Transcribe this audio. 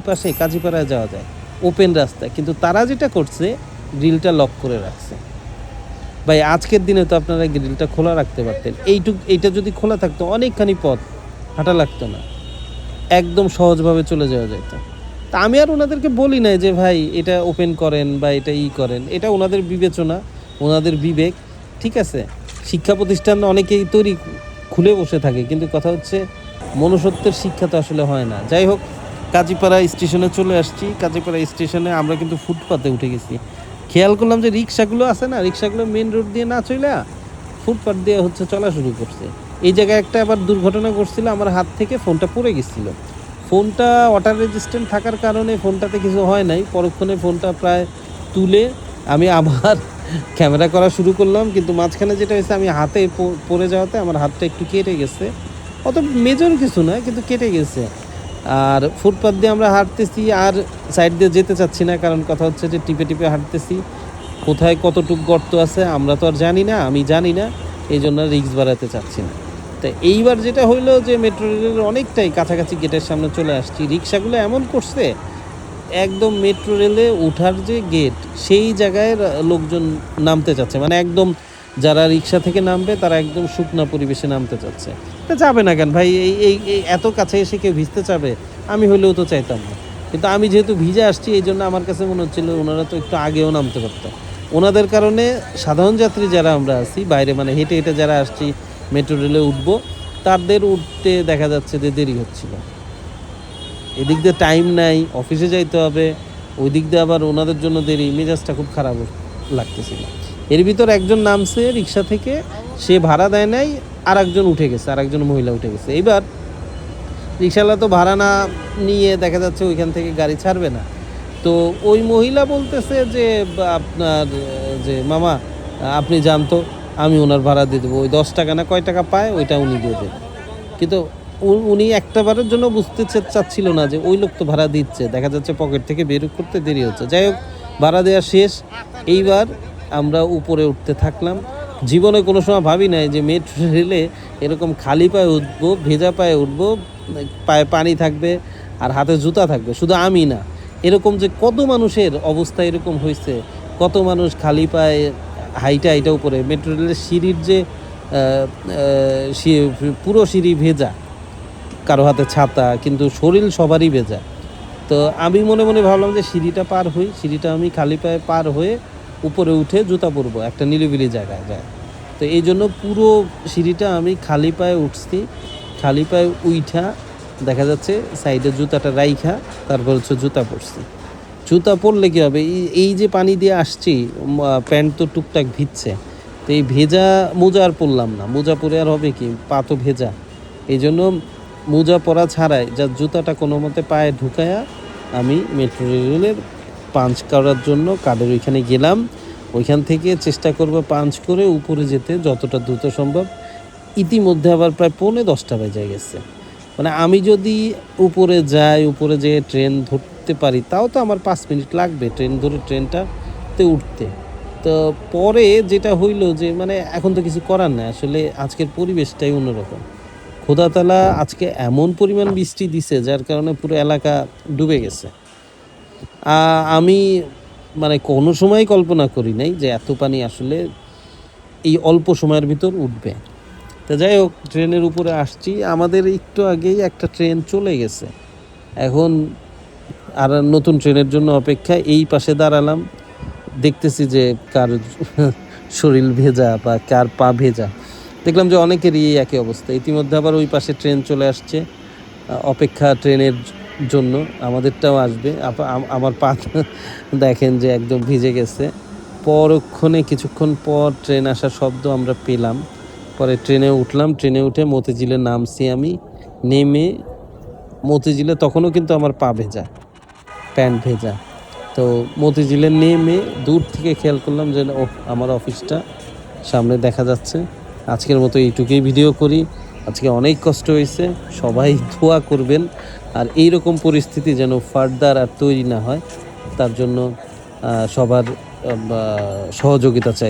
পাশে কাজীপাড়ায় যাওয়া যায় ওপেন রাস্তা কিন্তু তারা যেটা করছে গ্রিলটা লক করে রাখছে। ভাই, আজকের দিনে তো আপনারা গ্রিলটা খোলা রাখতে পারতেন। এইটুক, এইটা যদি খোলা থাকতো, অনেকখানি পথ হাঁটা লাগতো না। একদম সহজভাবে চলে যাওয়া যেত তা আমি আর ওনাদেরকে বলি নাই যে, ভাই, এটা ওপেন করেন বা এটা ই করেন। এটা ওনাদের বিবেচনা, ওনাদের বিবেক। ঠিক আছে, শিক্ষা প্রতিষ্ঠান অনেকেই তৈরি খুলে বসে থাকে। কিন্তু কথা হচ্ছে, মনুষ্যত্বের শিক্ষা তো আসলে হয় না। যাই হোক কাজীপাড়া স্টেশনে চলে আসছি। কাজীপাড়া স্টেশনে আমরা কিন্তু ফুটপাতে উঠে গেছি। খেয়াল করলাম যে রিক্সাগুলো আছে না, রিক্সাগুলো মেন রোড দিয়ে না চলে ফুটপাত দিয়ে হচ্ছে চলা শুরু করছে। এই জায়গায় একটা আবার দুর্ঘটনা করছিল আমার হাত থেকে ফোনটা পড়ে গেছিল। ফোনটা ওয়াটার রেজিস্ট্যান্ট থাকার কারণে ফোনটাতে কিছু হয় নাই। পরক্ষণে ফোনটা প্রায় তুলে আমি আবার ক্যামেরা করা শুরু করলাম, কিন্তু মাঝখানে যেটা হয়েছে, আমি হাতে পড়ে যাওয়াতে আমার হাতটা একটু কেটে গেছে। অত মেজর কিছু না কিন্তু কেটে গেছে। আর ফুটপাথ দিয়ে আমরা হাঁটতেছি, আর সাইড দিয়ে যেতে চাচ্ছি না, কারণ কথা হচ্ছে যে টিপে টিপে হাঁটতেছি। কোথায় কতটুক গর্ত আছে, আমরা তো আর জানি না, আমি জানি না, এই জন্য রিক্স বাড়াতে চাচ্ছি না। তো এইবার যেটা হইল যে মেট্রো রেলের অনেকটাই কাছাকাছি গেটের সামনে চলে আসছি। রিক্সাগুলো এমন করছে, একদম মেট্রো রেলে ওঠার যে গেট সেই জায়গায় লোকজন নামতে চাচ্ছে। মানে একদম যারা রিক্সা থেকে নামবে, তারা একদম শুকনা পরিবেশে নামতে চাচ্ছে। তা যাবে না কেন ভাই? এই এই এত কাছে এসে কেউ ভিজতে চাবে? আমি হলেও তো চাইতাম না। কিন্তু আমি যেহেতু ভিজে আসছি, এই জন্য আমার কাছে মনে হচ্ছিল ওনারা তো একটু আগেও নামতে পারতাম ওনাদের কারণে সাধারণ যাত্রী যারা আমরা আছি, বাইরে মানে হেঁটে হেঁটে যারা আসছি, মেট্রো রেলে উঠবো, তাদের উঠতে দেখা যাচ্ছে যে দেরি হচ্ছিল। এদিক দিয়ে টাইম নাই অফিসে যাইতে হবে ওই দিক দিয়ে আবার ওনাদের জন্য দেরি, মেজাজটা খুব খারাপ লাগতেছিল। এর ভিতর একজন নামছে রিক্সা থেকে, সে ভাড়া দেয় নাই আর একজন উঠে গেছে আর একজন মহিলা উঠে গেছে। এইবার রিক্সাওয়ালা তো ভাড়া না নিয়ে দেখা যাচ্ছে ওইখান থেকে গাড়ি ছাড়বে না। তো ওই মহিলা বলতেছে যে, আপনার, যে মামা, আপনি জানতো আমি ওনার ভাড়া দিয়ে দেবো। ওই দশ টাকা না কয় টাকা পায়, ওইটা উনি দিয়ে দেবে কিন্তু উনি একটা বারের জন্য বুঝতে চাচ্ছিল না যে ওই লোক তো ভাড়া দিচ্ছে। দেখা যাচ্ছে পকেট থেকে বের করতে দেরি হচ্ছে। যাই হোক, ভাড়া দেওয়া শেষ। এইবার আমরা উপরে উঠতে থাকলাম। জীবনে কোনো সময় ভাবি নাই যে মেট্রো রেলে এরকম খালি পায়ে উঠবো, ভেজা পায়ে উঠবো, পায়ে পানি থাকবে আর হাতে জুতা থাকবে। শুধু আমি না, এরকম যে কত মানুষের অবস্থা এরকম হয়েছে কত মানুষ খালি পায়ে হাইটা হাইটা উপরে। মেট্রো রেলের সিঁড়ির যে পুরো সিঁড়ি ভেজা, কারও হাতে ছাতা, কিন্তু শরীর সবারই ভেজা। তো আমি মনে মনে ভাবলাম যে সিঁড়িটা পার হই, সিঁড়িটা আমি খালি পায়ে পার হয়ে উপরে উঠে জুতা পরবো, একটা নিলিবিলি জায়গায় যায়। তো এই জন্য পুরো সিঁড়িটা আমি খালি পায়ে উঠছি, খালি পায়ে উইঠা, দেখা যাচ্ছে সাইডে জুতাটা রাইখা, তারপর হচ্ছে জুতা পরছি। জুতা পরলে কী হবে? এই যে পানি দিয়ে আসছি প্যান্ট তো টুকটাক ভিজছে, তো এই ভেজা মোজা আর পরলাম না। মোজা পরে আর হবে কি? পা তো ভেজা। এই জন্য মোজা পরা ছাড়াই যা জুতাটা কোনো মতে পায়ে ঢুকায়া আমি মেট্রো রেলের পাঞ্চ করার জন্য কার্ডের ওইখানে গেলাম, ওইখান থেকে চেষ্টা করব পাঞ্চ করে উপরে যেতে যতটা দ্রুত সম্ভব। ইতিমধ্যে আবার প্রায় পৌনে দশটা বেজে গেছে। মানে আমি যদি উপরে যাই, উপরে যেয়ে ট্রেন ধরতে পারি, তাও তো আমার পাঁচ মিনিট লাগবে ট্রেন ধরে ট্রেনটাতে উঠতে। তো পরে যেটা হইল যে মানে এখন তো কিছু করার নাই, আসলে আজকের পরিবেশটাই অন্যরকম। খোদাতলা আজকে এমন পরিমাণ বৃষ্টি দিছে, যার কারণে পুরো এলাকা ডুবে গেছে। আমি মানে কোনো সময় কল্পনা করি নাই যে এত পানি আসলে এই অল্প সময়ের ভিতর উঠবে। তো যাই হোক, ট্রেনের উপরে আসছি। আমাদের একটু আগেই একটা ট্রেন চলে গেছে। এখন আর নতুন ট্রেনের জন্য অপেক্ষা, এই পাশে দাঁড়ালাম। দেখতেছি যে কার শরীর ভেজা বা কার পা ভেজা। দেখলাম যে অনেকেরই একই অবস্থা। ইতিমধ্যে আবার ওই পাশে ট্রেন চলে আসছে। অপেক্ষা ট্রেনের জন্য আমাদেরটাও আসবে। আমার পা দেখেন যে একদম ভিজে গেছে। পরক্ষণে, কিছুক্ষণ পর ট্রেন আসার শব্দ আমরা পেলাম। পরে ট্রেনে উঠলাম। ট্রেনে উঠে মতিঝিলে নামছি আমি। নেমে মতিঝিলে তখনও কিন্তু আমার পা ভেজা, প্যান্ট ভেজা। তো মতিঝিলে নেমে দূর থেকে খেয়াল করলাম যে ও আমার অফিসটা সামনে দেখা যাচ্ছে। আজকের মতো এইটুকুই ভিডিও করি। আজকে অনেক কষ্ট হয়েছে, সবাই ধোয়া করবেন। আর এই রকম পরিস্থিতি যেন ফার্দার আর তৈরি না হয়, তার জন্য সবার সহযোগিতা চাই।